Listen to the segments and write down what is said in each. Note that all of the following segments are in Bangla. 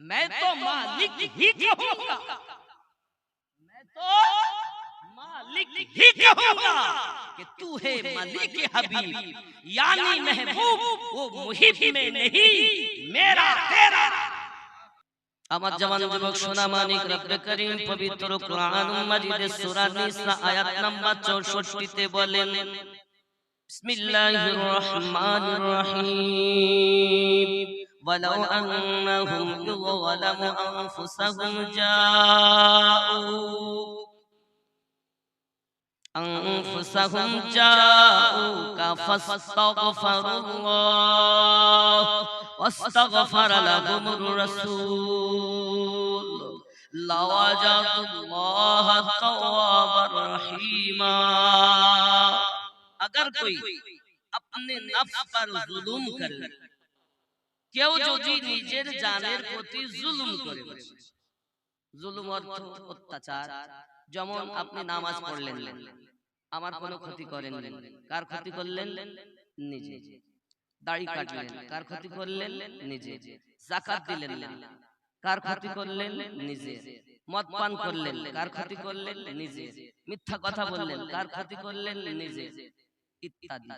मैं तो मालिक ही कहूंगा मैं तो मालिक ही कहूंगा कि तू है मलिक हबीब यानी महबूब वो मुहिब में नहीं मेरा तेरा আমার জওয়ান যুবক সোনা মানিক রব্বে করিম পবিত্র কোরআন মাজিদের সূরা নিসা আয়াত নাম্বার 64 তে বলেন বিসমিল্লাহির রহমানির রহিম ولو أنهم ظلموا أنفسهم جاءوا أنفسهم جاءوك فاستغفروا الله واستغفر لهم الرسول لوجدوا الله توابا رحيما أجر کوئی اپنے نفس پر ظلم کرے কেউ যদি নিজের জানের প্রতি জুলুম করে জুলুম অর্থ অত্যাচার। যেমন আপনি নামাজ পড়লেন। আমার কোনো ক্ষতি করেন কার ক্ষতি করলেন? নিজে। দাড়ি কাটলেন। কার ক্ষতি করলেন? নিজে। জাকাত দিলেন কার ক্ষতি করলেন? নিজে। মদ পান করলেন। কার ক্ষতি করলেন? নিজে। মিথ্যা কথা বললেন। কার ক্ষতি করলেন? নিজে। ইত্যাদি।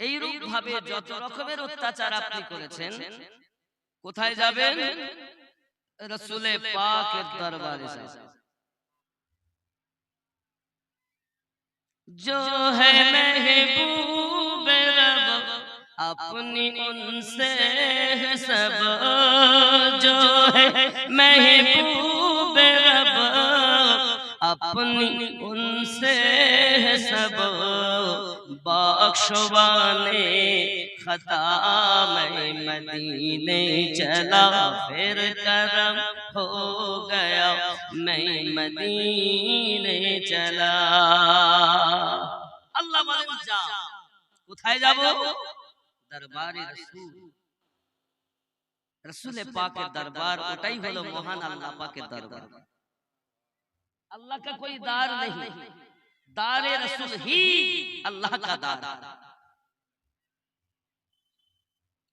এইরূপ ভাবে যত রকমের অত্যাচার আপনি করেছেন কোথায় যাবেন রসুলে পাকের দরবারে যাবেন जो है महबूब रब अपनी उनसे है सब जो है महबूब रब अपनी उनसे है सब बख्शवाने खता मैं मदीने चला फिर करम हो गया मैं मदीने चला আল্লাহ বলেন যা কোথায় যাব দরবারে রাসূল রাসূলে পাকের দরবার ওটাই হলো মহান আল্লাহ পাকের দরবার अल्लाह का कोई दार नहीं दार रसूल ही अल्लाह का दार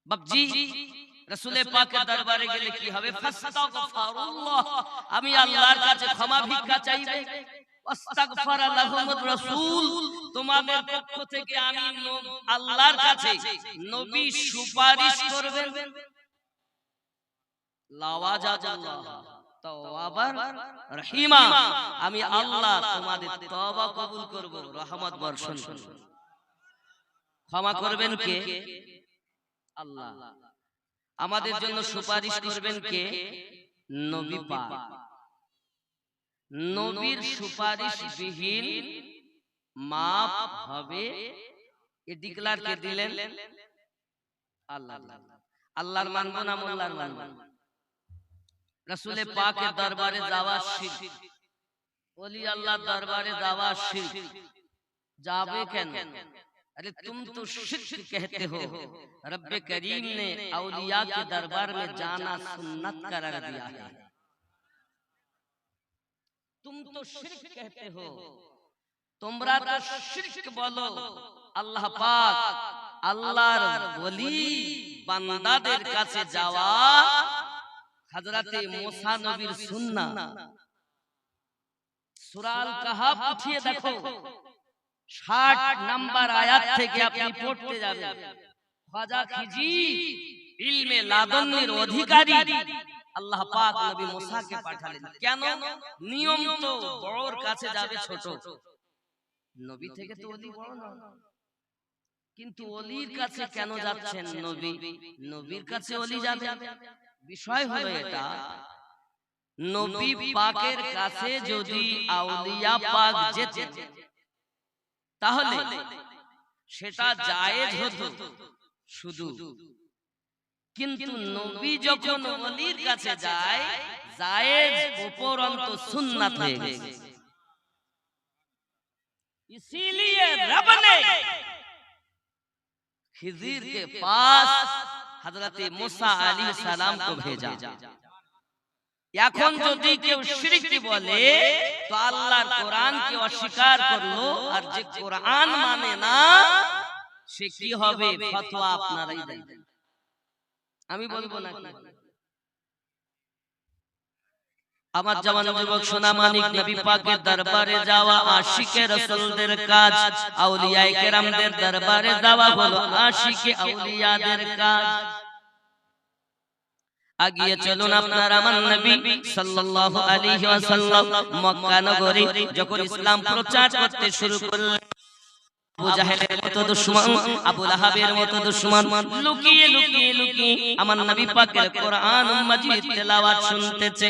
বাবজি রসুলে পাকের দরবারে গেলে কি হবে ফাস্তাগফিরুল্লাহ আমি আল্লাহর কাছে ক্ষমা ভিক্ষা চাইবে আস্তাগফার লাহুমুর রাসূল তোমাদের পক্ষ থেকে আমি ন- আল্লাহর কাছে নবী সুপারিশ করবেন লাওয়াজাজাল্লাহ তাওয়াবার রহিমা। আমি আল্লাহ তোমাদের তওবা কবুল করব রহমত বর্ষণ করব। ক্ষমা করবেন কে? আল্লাহ। আমাদের জন্য সুপারিশ করবেন কে? নবী পাক। নবীর সুপারিশ বিহীন মাপ হবে এ ডিক্লার কে দিলেন আল্লাহ আল্লাহর মানবো না মোল্লার মানবো। رسول پاک دربار دعوی شیر ওলি اللہ دربار دعوی شیر جاوے کہنے ارے تم تو شرک کہتے ہو۔ رب کریم نے اولیاء کے دربار میں جانا سنت قرار دیا ہے۔ تم تو شرک کہتے ہو۔ تمرا تو شرک بولو۔ اللہ پاک اللہ رب ولی بندہ دیر کا سے جواب হযরতে মুসা নবীর সুন্নাহ। সূরা আল কাহাফ উঠিয়ে দেখো। ষাট নাম্বার আয়াত থেকে আপনি পড়তে যাবেন। খাজা খিজি ইলমে লাদন্নির অধিকারী আল্লাহ পাক নবী মুসাকে পাঠালেন। কেন? নিয়ম তো বড়র কাছে যাবে ছোট। নবী থেকে তো অলি বড় না কিন্তু অলির কাছে কেন যাচ্ছেন নবী? নবীর কাছে অলি যাবে? বিষয় হলো এটা নবী পাকের কাছে যদি আউলিয়া পাক যেতেন তাহলে সেটা জায়েজ হতো শুধু কিন্তু নবী যখন ওলির কাছে যায় জায়েজ উপরন্ত সুন্নাত হয়ে গেছে इसीलिए रब ने खिजीर के पास হজরতে মুসা আলী সালাম কো ভেজা। এখন যদি কেউ শিরকি বলে তো আল্লাহর কোরআনকে অস্বীকার করল আর যে কোরআন মানে না মানে সে কি হবে ফতোয়া আপনারাই দেন। আমি বলব না আমার জওয়ান যুবক সোনা মানিক নবী পাকের দরবারে যাওয়া আশিকে রাসূলদের কাজ। আউলিয়ায়ে কেরামদের দরবারে যাওয়া হলো আশিকে আউলিয়াদের কাজ। আগিয়ে চলুন আপনার আমার নবী সাল্লাল্লাহু আলাইহি ওয়াসাল্লাম মক্কা নগরে যখন ইসলাম প্রচার করতে শুরু করলেন আবু জাহেলের মতো দুশমন আবু লাহাবের মতো দুশমন লুকিয়ে লুকিয়ে লুকিয়ে আমার নবী পাকের কোরআন মাজিদ তেলাওয়াত শুনতেছে।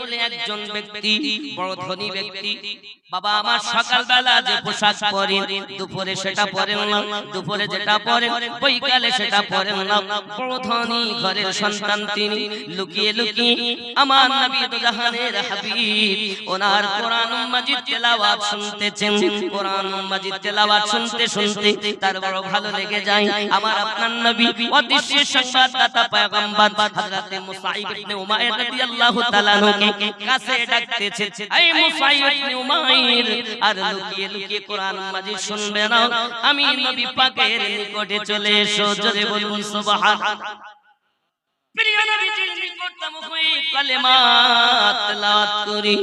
বলে একজন ব্যক্তি বড় ধনী ব্যক্তি। বাবা আমার সকালবেলা যে পোশাক পরেন দুপুরে সেটা পরেন না দুপুরে যেটা পরেন বৈকালে সেটা পরেন না বড় ধনী ঘরের সন্তান তিনি। লুকিয়ে লুকিয়ে আমার নবী জাহানের হাবিব ওনার কোরআন মাজিদ তেলাওয়াত শুনতেছেন কোরআন মাজিদ তেলাওয়াত শুনতে শুনতে তার বড় ভালো লেগে যায়। আমার আপনার নবী অদৃশ্যের সংবাদদাতা পয়গম্বর হযরতে মুসাইব ইবনে উমাইর রাদিয়াল্লাহু তাআলা কে কাছে ডাকতেছে এই মুসাইব ইবনে উমাইর আর লুকিয়ে লুকিয়ে কোরআন মাজিদ শুনবে না আমি নবী পাকের নিকটে চলে এসো জোরে বলুন প্রিয় নবীজির নিকটতম হয়ে কালেমা তেলাওয়াত করি।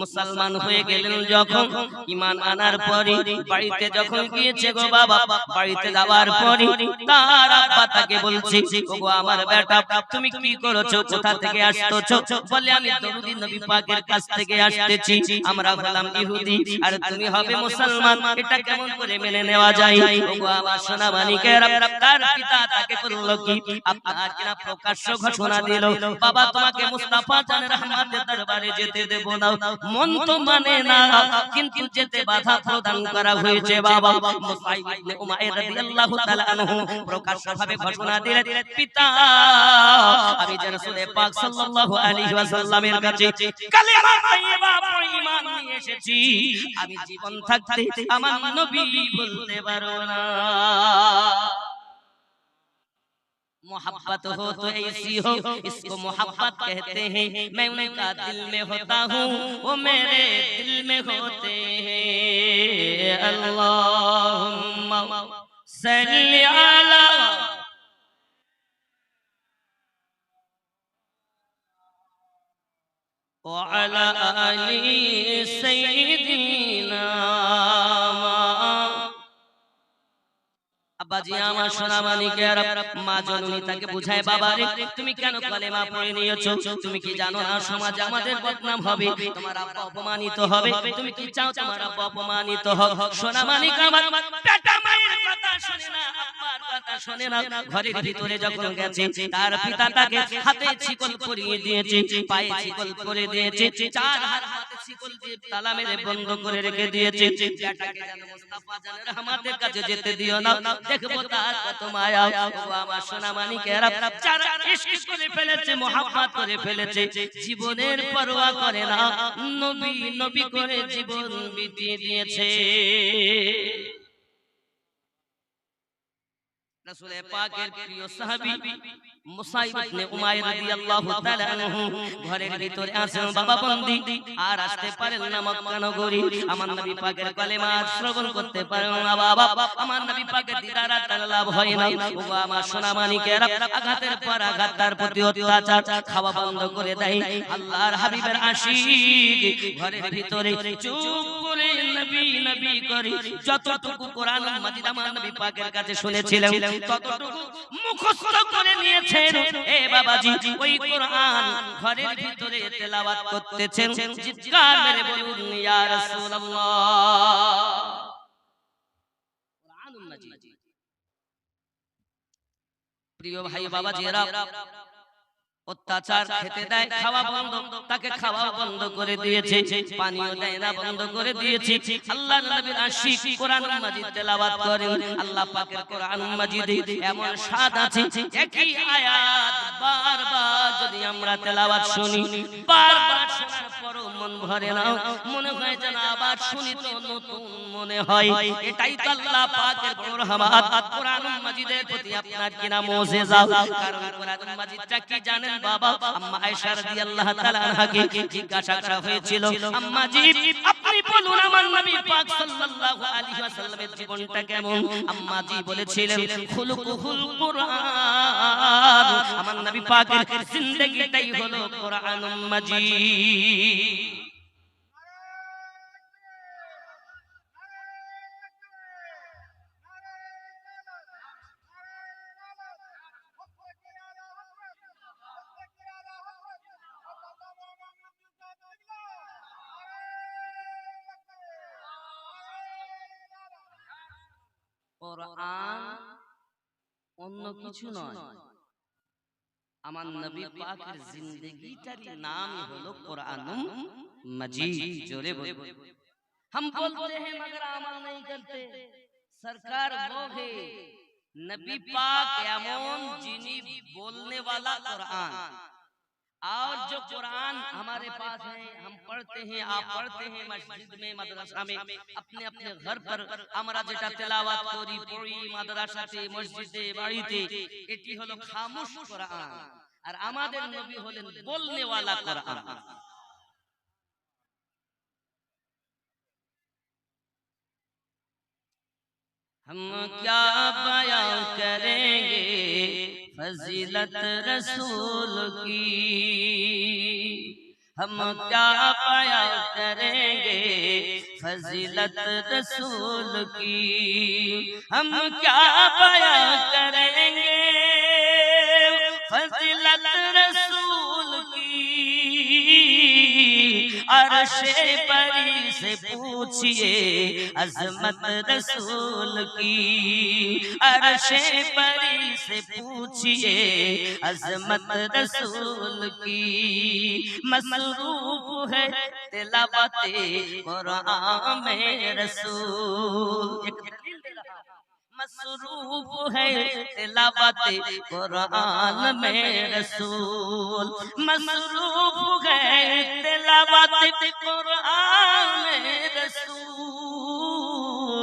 মুসলমান হয়ে গেলেন যখন ইমান আনার পরে বাড়িতে যখন গিয়েছে গো বাবা বাড়িতে যাওয়ার পরে তার আব্বা তাকে বলছে গো আমার বেটা তুমি কি করেছ? কোথা থেকে আসতেছো? বলে আমি দরুদি নবী পাকের কাছ থেকে আসতেছি। আমরা হলাম ইহুদি। আর তুমি হবে মুসলমান। এটা কেমন করে মেনে নেওয়া যায়? গো আমার সোনা মানিকের তার পিতা তাকে করল কি? আপনার কিনা প্রকাশ্য ঘোষণা দিল বাবা তোমাকে মুস্তাফা জানের রহমাতের দরবারে যেতে দেব না মন তো মানে না কিন্তু যেতে বাধা প্রদান করা হয়েছে বাবা। মুসাইব ইবনে উমাইর রাদিয়াল্লাহু তাআলা আনহু প্রকাশ্যভাবে ঘোষণা দিলেন পিতা আমি যে রাসূল পাক সাল্লাল্লাহু আলাইহি ওয়াসাল্লামের কাছে কালেমা তাইয়্যিবা পড়ে ঈমান নিয়ে এসেছি। আমি জীবন থাকতে আমার নবী বলতে পারো না। محبت ہو تو ایسی ہو اس کو محبت کہتے ہیں میں ان کا دل میں ہوتا ہوں وہ میرے دل میں ہوتے ہیں۔ اللہم صلی علی وعلى آل سيد আব্বাজি আমার সোনা মানিকের মা জননী তাকে বুঝায় বাবা রে তুমি কেন কলেমা পড়ে নিয়েছো? তুমি কি জানো না সমাজে আমাদের বদনাম হবে? তোমার আব্বা অপমানিত হবে। তুমি কি চাও তোমার আব্বা অপমানিত হোক? সোনা মানিক আমার পেটা মায়ের কথা শুনে না কথা শুনে না ঘরের ভিতরে যখন গেছে তার পিতা তাকে হাতে শিকল পরিয়ে দিয়েছে পায়ে শিকল করে দিয়েছে চার হাত হাতে শিকল দিয়ে তালা মেরে বন্ধ করে রেখে দিয়েছে বেটাকে যেন মুস্তাফা জানের আমাদের কাছে যেতে দিও না দেখব তার কত মায়া ও আমার সোনা মানিকেরা যারা ইশক করে ফেলেছে মোহাব্বত করে ফেলেছে জীবনের পরোয়া করে না নবী নবী করে জীবন বিতিয়ে দিয়েছে। রাসূলে পাকের প্রিয় সাহাবী মুসাইব ইবনে উমাইর রাদিয়াল্লাহু তাআলা আনহু ঘরের ভিতরে আছেন বাবা বন্দি আর আসতে পারেন না মক্কা নগরী। আমার নবী পাকের কালেমা শ্রবণ করতে পারেন না বাবা। আমার নবী পাকের দিদার লাভ হয় না। আমার সোনা মানিকের আঘাতের পর আঘাত তার প্রতি অত্যাচার খাওয়া বন্ধ করে দেয়। আল্লাহর হাবিবের আশিক ঘরের ভিতরে চুপ করে নবী নবী করে, যতটুকু কোরআন মাজিদ আমার নবী পাকের কাছে শুনেছিলেন ততটুকু মুখস্থ করে নিয়েছেন। এ বাবাজি, ওই কোরআন ঘরের ভিতরে তেলাওয়াত করতেছেন। চিৎকার মেরে বলুন, ইয়া রাসূলুল্লাহ। প্রিয় ভাই বাবাজিরা অত্যাচার খেতে দেয়, খাওয়া বন্ধ, তাকে খাওয়া বন্ধ করে দিয়েছে পানিও দেয় না, বন্ধ করে দিয়েছে। আল্লাহ নবীর আশিক কোরআন মাজিদ তেলাওয়াত করেন। আল্লাহ পাকের কোরআন মাজিদে এমন স্বাদ আছে, একই আয়াত বারবার যদি আমরা তেলাওয়াত শুনি, বারবার শোনার পরও মন ভরে না মনে হয় যেন আবার শুনি তো নতুন মনে হয়। এটাই তো আল্লাহ পাকের বড় রহমত কোরআন মাজিদের প্রতি আপনার কিনা মুজিজা কারণ কোরআন মাজিদটা কি জানেন বাবা? আম্মা আয়েশা রাদিয়াল্লাহু তাআলা আনহাকে জিজ্ঞাসা করা হয়েছিল। আম্মা জি আপনি বলুন আমার নবী পাক সাল্লাল্লাহু আলাইহি ওয়াসাল্লামের জীবনটা কেমন? আম্মা জি বলেছিলেন খুলুকুহুল কুরআন। আমার নবী পাকের জিন্দেগিটাই হলো কোরআনুম মাজিদ। অন্য কিছু নয়। আমার নবী পাকের জিন্দগিটারই নাম হলো কোরআন مجید জোরে বলে ہم بولتے ہیں مگر عمل نہیں کرتے سرکار وہ ہے نبی پاک ایمون جنی بولنے والا قرآن اور جو قرآن ہمارے پاس ہے ہم پڑھتے ہیں آپ پڑھتے ہیں مسجد میں مدرسہ میں اپنے اپنے گھر پر আমরা যেটা তেলাওয়াত করি পড়ি মাদ্রাসাতে মসজিদে বাড়িতে خاموش قرآن اور কোরআন نبی ہو لین بولنے والا قرآن۔ ہم کیا بیان کریں گے؟ فضیلت رسول کی۔ ہم کیا بیان کریں گے؟ فضیلت رسول کی۔ ہم کیا بیان کریں گے؟ فضیلت رسول عرش پری سے پوچھئے عظمت رسول کی۔ عرش پری سے پوچھئے عظمت رسول کی۔ مصروف ہے تلاوت قرآن میں رسول۔ مصروف ہے تلاوت قرآن میں رسول۔ مصروف ہے تلاوت قرآن میں رسول۔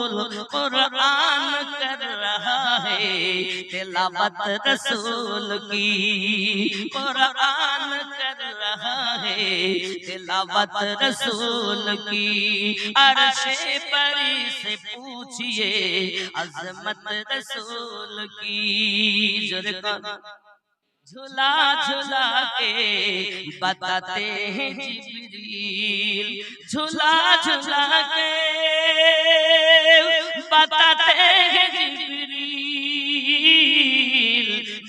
رسول قرآن کر رہا ہے۔ تلاوت رسول کی قرآن کر رہا ہے۔ تلاوت رسول کی عرش پری سے پوچھئے۔ عظمت رسول کی۔ جرکان جھلا جھلا کے بتاتے ہیں جبریل۔ جھلا جھلا کے بتاتے ہیں جبریل۔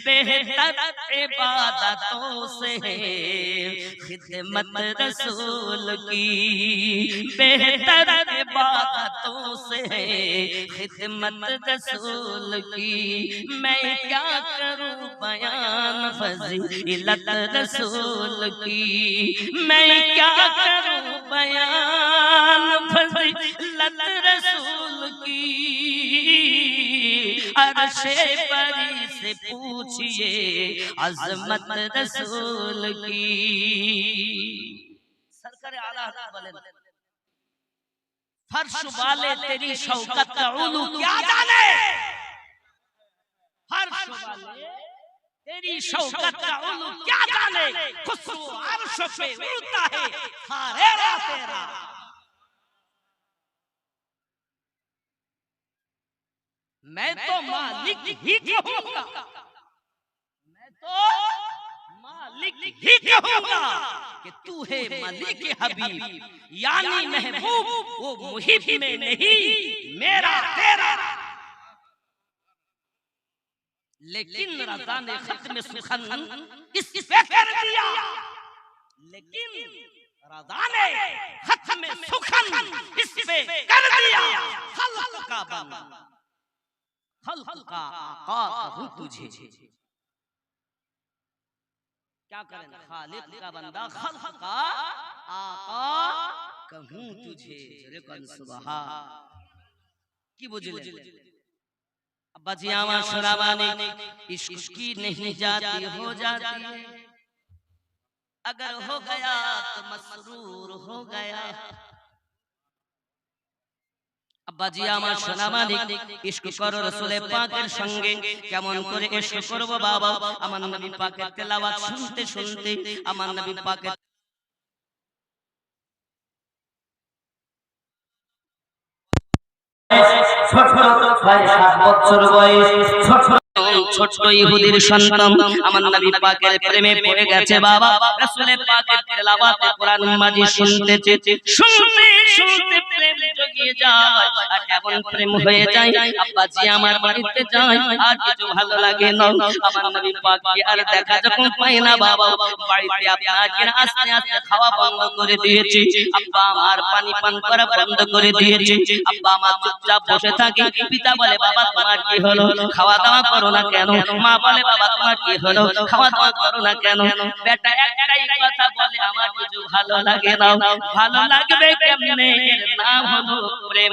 بہتر عبادتوں سے خدمت رسول کی۔ بہتر عبادتوں سے خدمت رسول کی۔ میں کیا کروں؟ فضیلت رسول کی۔ میں کیا کروں بیان فضیلت رسول کی۔ عرش پری سے پوچھئے عظمت رسول کی۔ سرکر اعلیٰ حضرت بلند فرش والے تیری شوقت کا علو کیا جانے؟ فرش والے تیری شوقت کا کیا جانے خسرو عرش پہ اڑتا ہے تیرا میں تو مالک ہی کہوں گا میں تو مالک ہی کہوں گا کہ تو ہے ملک حبیب یعنی محبوب وہ محب میں نہیں میرا تیرا لیکن رضا نے ختم سخن اس پہ کر دیا۔ لیکن رضا نے ختم سخن اس پہ کر دیا۔ خلق کا بابا خلق کا آقا کہوں تجھے۔ کیا کریں؟ خالق کا بندہ خلق کا آقا کہوں تجھے۔ رکن سبحان کی بجلے तुझे रे कन सुबहा কি বুঝলে अब्बा जी आवा शराबानी इश्क की नहीं जाती हो जाती है अगर हो गया तो मसरूर हो गया আব্বাজি আমার সোনা মানিক ইশক করো রসুলে পাকের সঙ্গে কেমন করে ইশক করব বাবা আমার নবী পাকের তেলাওয়াত শুনতে শুনতে আমার নবী পাকের ছোট ছয় সাত বছর বয়স ছোট ছোট্ট ইহুদির সন্তান আমার নবী পাকের প্রেমে পড়ে গেছে বাবা। রাসূলের পাকের তেলাওয়াতে কোরআন মাজিদ শুনতেছে। শুনতে শুনতে প্রেম জগিয়ে যায় আর এমন প্রেম হয়ে যায়? আব্বাজি আমার বাড়িতে যায় আর কিছু ভালো লাগে না। আমার নবী পাককে আর দেখা যখন পাই না বাবা বাড়িতে আপনাকে আস্তে আস্তে খাওয়া বন্ধ করে দিয়েছে। আব্বা আমার পানি পান করা বন্ধ করে দিয়েছে। আব্বা আমার চুপচাপ বসে থাকে। পিতা বলে বাবা তোমার কি হলো খাওয়া দাওয়া করো না কেন? মা বলে, বাবা, তোমার কি হলো? খাওয়া দাওয়া করো না কেন? বেটা, একটাই কথা বলে আমার কিছু ভালো লাগে না। ভালো লাগবে কেমনে? নাম হলো প্রেম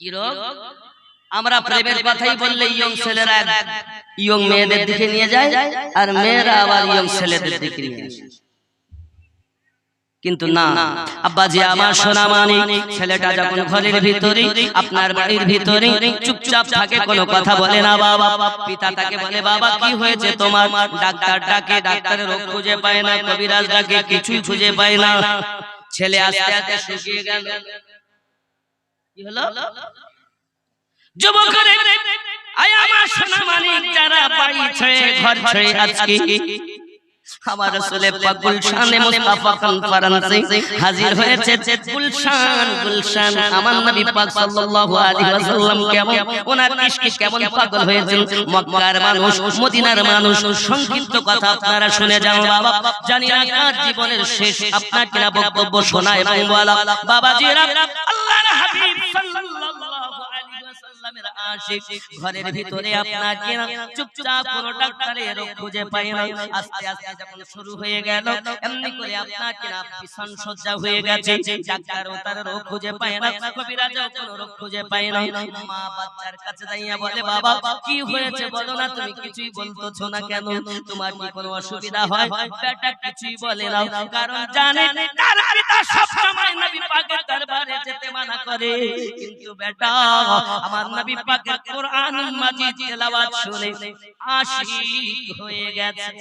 কি রোগ? আমরা প্রেমের কথাই বললে ইয়ং ছেলেরা ইয়ং মেয়েদের দিকে নিয়ে যায় আর মেয়েরা আবার ইয়ং ছেলেদের দিকে নিয়ে আসে কিন্তু না। আব্বাজি আমার সোনা মানি ছেলেটা যখন ঘরের ভিতরে আপনার বাড়ির ভিতরে চুপচাপ থাকে কোনো কথা বলে না বাবা। পিতা তাকে বলে বাবা কি হয়েছে তোমার? ডাক্তার ডাকে ডাক্তারের রোগ খুঁজে পায় না কবিরাজ ডাকে কিছুই খুঁজে পায় না। ছেলে আস্তে আস্তে শুকিয়ে গেল। কি হলো? যুবকের আয় আমার সোনা মানিক যারা বাড়ি ছেড়ে ঘর ছেড়ে আজকে আমার রসুলে পাক গুলশানে মুস্তাফা কনফারেন্সে হাজির হয়েছে গুলশান গুলশান। আমার নবী পাক সাল্লাল্লাহু আলাইহি ওয়াসাল্লাম কেমন? ওনার ইশকে কেমন পাগল হয়েছেন? মক্কার মানুষ মদিনার মানুষ সংক্ষিপ্ত কথা আপনারা শুনে যান বাবা। জানি না কার জীবনের শেষ আপনার কিনা বক্তব্য শোনা এবং বলা বাবাজিরা। আল্লাহর হাবিব সাল্লাল্লাহু আলাইহি ওয়াসাল্লামের আশিক ঘরের ভিতরে আপনার কিনা চুপচাপ কোন ডাক্তারের খুঁজে পায় না আস্তে আস্তে যখন শুরু হয়ে গেল এমনি করে আপনার কিনা ভীষণ সজ্জা হয়ে গেছে। ডাক্তারও তার রোগ খুঁজে পায় না কবিরাজও কোন রোগ খুঁজে পায় না। মা বাচ্চার কাছে দাঁড়িয়ে বলে বাবা কি হয়েছে বলো না তুমি কিছুই বলতেছো না কেন? তোমার কি কোনো অসুবিধা হয়? বেটা কিছুই বলে না। কারণ জানে তার পিতা সব সময় নবী পাকের দরবারে যেতে মানা করে কিন্তু বেটা আমার নবী পাকের কোরআন মাজিদ তেলাওয়াত শুনে আশিক হয়ে গেছে।